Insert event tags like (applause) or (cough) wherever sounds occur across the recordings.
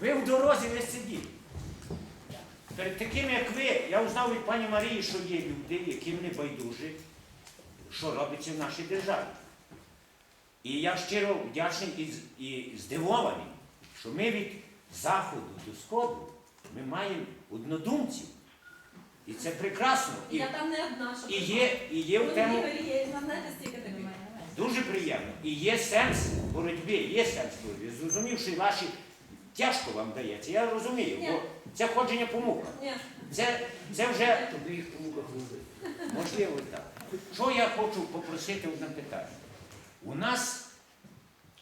Ви в дорозі не сидіть. Перед такими, як ви, я узнав від пані Марії, що є люди, яким не байдужі, що робиться в нашій державі. І я щиро вдячний і, і здивований, що ми від заходу до сходу ми маємо однодумців. І це прекрасно. І, Я там не одна, що і є, і є в тему. Дуже приємно. І є сенс боротьби, є сенс боротьби. Зрозумів, що і ваші тяжко вам дається. Я розумію, Ні. бо це ходження по муках. Ні, Це, це вже (laughs) можливо так. Що я хочу попросити одне питання? У нас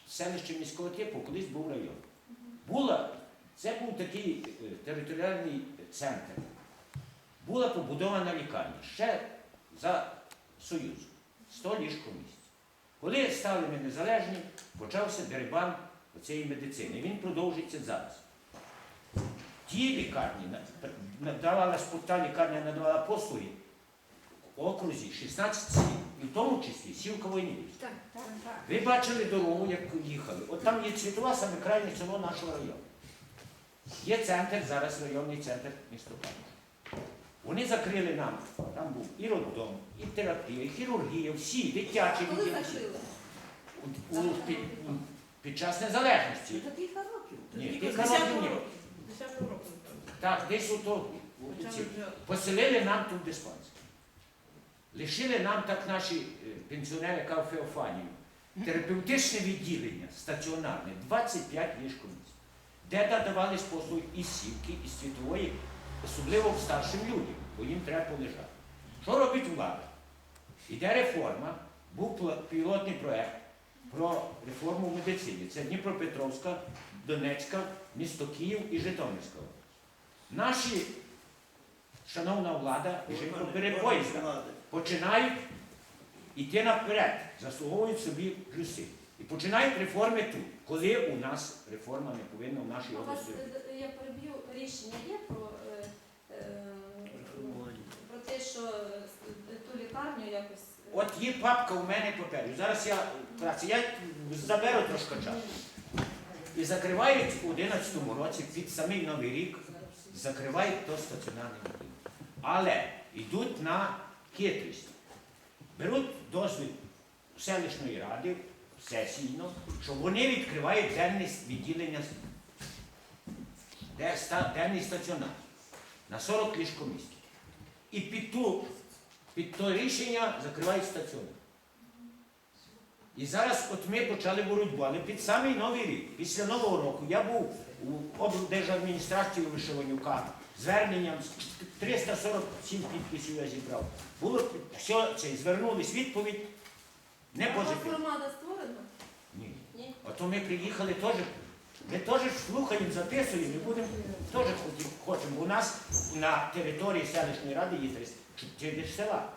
селище міського типу колись був район. Була, це був такий е, територіальний центр. Була побудована лікарня ще за Союзу. 100 ліжко місць. Коли стали ми незалежні, почався дерибан цієї медицини. Він продовжується зараз. Ті лікарні надавала та лікарня надавала послуги в окрузі 16 сіл, і в тому числі сіл Кавойнівськ. Так, так, так. Ви бачили дорогу, як їхали. От там є цвітова, саме крайнє село нашого району. Є центр, зараз районний центр міста Калуш. Вони закрили нам, там був і роддом, і терапія, і хірургія, всі дитячі коли закрили? У- у- під, час незалежності. Це кілька років. Ні, кілька років 10-го ні. року. З 10-го року. Так, десь ото Почали ці- вже- поселили нам тут диспансер. Лишили нам так наші е, пенсіонери, яка в Феофанію, терапевтичне відділення стаціонарне, 25 ліжкомісць, де надавались послуги і сівки, і світової, особливо старшим людям, бо їм треба полежати. Що робить влада? Іде реформа, був пілотний проект про реформу в медицині. Це Дніпропетровська, Донецька, місто Київ і Житомирська. Наші, шановна влада, і перепоїзда, починають йти наперед, заслуговують собі плюси. І починають реформи тут, коли у нас реформа не повинна в нашій області. е, я переб'ю, рішення є про, е, е, про те, що ту лікарню якось... От є папка у мене паперів. Зараз я вкратце, я заберу трошки часу. І закривають у 11 році під самий Новий рік, закривають то стаціонарне відділення. Але йдуть на хитрість. Беруть дозвіл селищної ради сесійно, що вони відкривають денне відділення, де денний стаціонар на 40 ліжкомісць. І під ту під то рішення закривають стаціонар. І зараз от ми почали боротьбу, але під самий новий рік, після Нового року, я був у облдержадміністрації Вишиванюка, зверненням 347 підписів я зібрав. Було все це, звернулись відповідь не А позитивно. громада створена? Ні. Ні? Ото ми приїхали теж. Ми теж слухаємо, записуємо, ми будемо теж хочемо. У нас на території селищної ради є три, чотири села.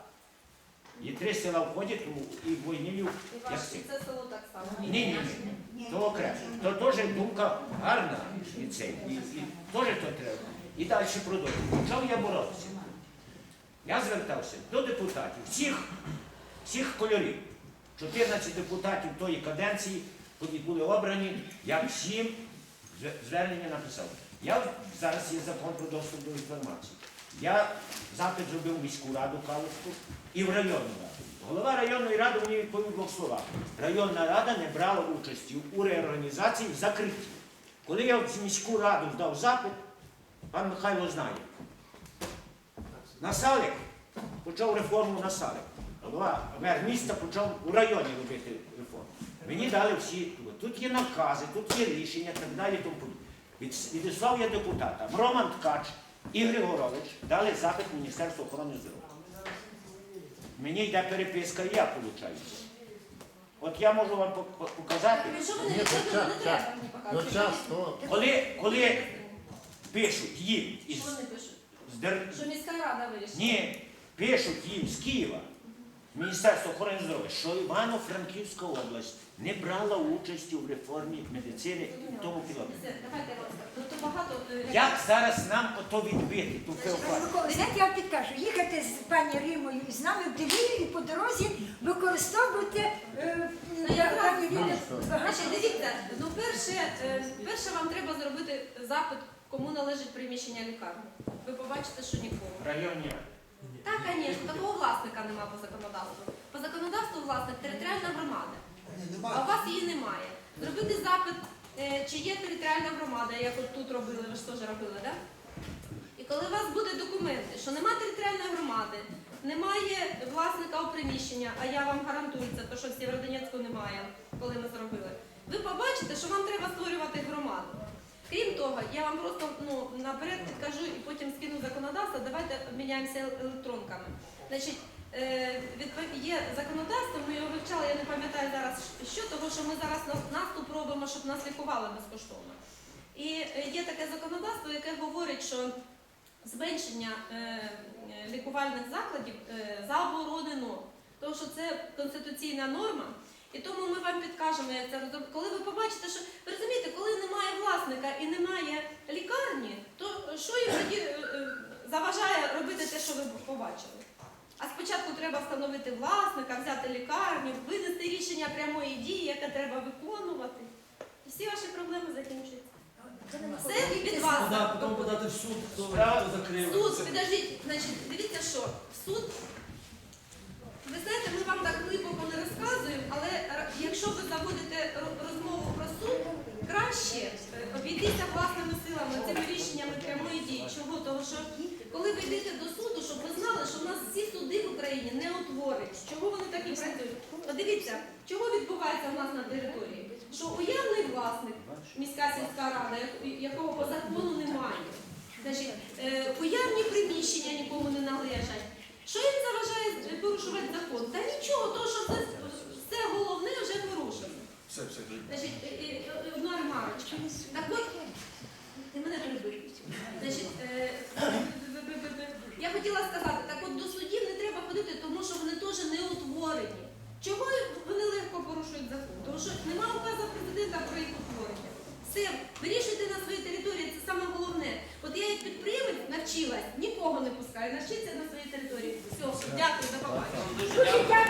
Є три села входять у- і в Войнілів. І як ваш, це? і це село так само? Ні, ні, ні. То окремо. То теж думка гарна. І, це, і, і теж то треба. І далі продовжуємо. Почав я боротися. Я звертався до депутатів, всіх, всіх кольорів. 14 депутатів тої каденції, коли були обрані, я всім зве- звернення написав. Я зараз є закон про доступ до інформації. Я запит зробив в міську раду Калуську і в районну раду. Голова районної ради мені відповів двох словах. Районна рада не брала участі у реорганізації в закритті. Коли я в міську раду здав запит, пан Михайло знає. Насалик почав реформу Насалик. Голова, мер міста почав у районі робити реформу. Мені дали всі. Тут є накази, тут є рішення, так далі. Тому Відіслав я депутатам. Роман Ткач і Григорович дали запит Міністерства охорони здоров'я. Мені йде переписка, і я получаю. От я можу вам по- по- показати. Якщо ви не Ні, відповіли, то час, не треба мені Ну показувати. час то. Коли, коли пишуть їм із Що вони пишуть? з дер- Що міська рада вирішила? Ні, пишуть їм з Києва, Міністерство охорони здоров'я, що Івано-Франківська область не брала участі в реформі медицини і тому пілоту. Все, Давайте, ну, то багато... е, Як зараз нам ото відбити ту знаєте, я вам підкажу, їхати з пані Римою і з нами в Делію і по дорозі використовувати е, Ну, пані Ріму. що? багато. Значить, дивіться, ну перше, е, перше вам треба зробити запит, кому належить приміщення лікарні. Ви побачите, що нікому. Районні. Звісно, такого власника немає по законодавству. По законодавству власник територіальна громада, а у вас її немає. Зробити запит, е, чи є територіальна громада, як от тут робили, ви ж теж робили, так? І коли у вас буде документи, що немає територіальної громади, немає власника у приміщення, а я вам гарантую це, то що в Сєвєродонецьку немає, коли ми зробили, ви побачите, що вам треба створювати громаду. Крім того, я вам просто ну, наперед підкажу і потім скину законодавство, давайте обміняємося електронками. Значить, е, є законодавство, ми його вивчали, я не пам'ятаю зараз що, того що ми зараз наступ робимо, щоб нас лікували безкоштовно. І е, є таке законодавство, яке говорить, що зменшення е, лікувальних закладів заборонено, тому що це конституційна норма. І тому ми вам підкажемо, як це розробити. Коли ви побачите, що ви розумієте, коли немає власника і немає лікарні, то що їм тоді е, е, заважає робити те, що ви побачили? А спочатку треба встановити власника, взяти лікарню, винести рішення прямої дії, яке треба виконувати. І всі ваші проблеми закінчуються. Все від вас. Потім подати в суд, хто хто закрив. Суд, підождіть, значить, дивіться, що в суд. Ви знаєте, ми вам так глибоко не але якщо ви заводите розмову про суд, краще е, обійтися власними силами цими рішеннями прямої дії. Чого? Тому що коли ви йдете до суду, щоб ви знали, що в нас всі суди в Україні не утворені. Чого вони так і працюють? Подивіться, чого відбувається в нас на території? Що уявний власник, міська сільська рада, якого по закону немає. Значить, е, уявні приміщення нікому не належать. Що їм заважає е, порушувати закон? Та нічого, то що це все головне вже порушено. Все, все, Значить, е, е, е, одна ремарочка. Так от, ти мене перебив. Значить, е, я хотіла сказати, так от до судів не треба ходити, тому що вони теж не утворені. Чого вони легко порушують закон? Тому що немає указу президента про їх утворення. Все, вирішуйте на своїй території, це саме головне. От я як підприємець навчилась, нікого не пускаю, навчиться на своїй території. Все, дякую, до побачення.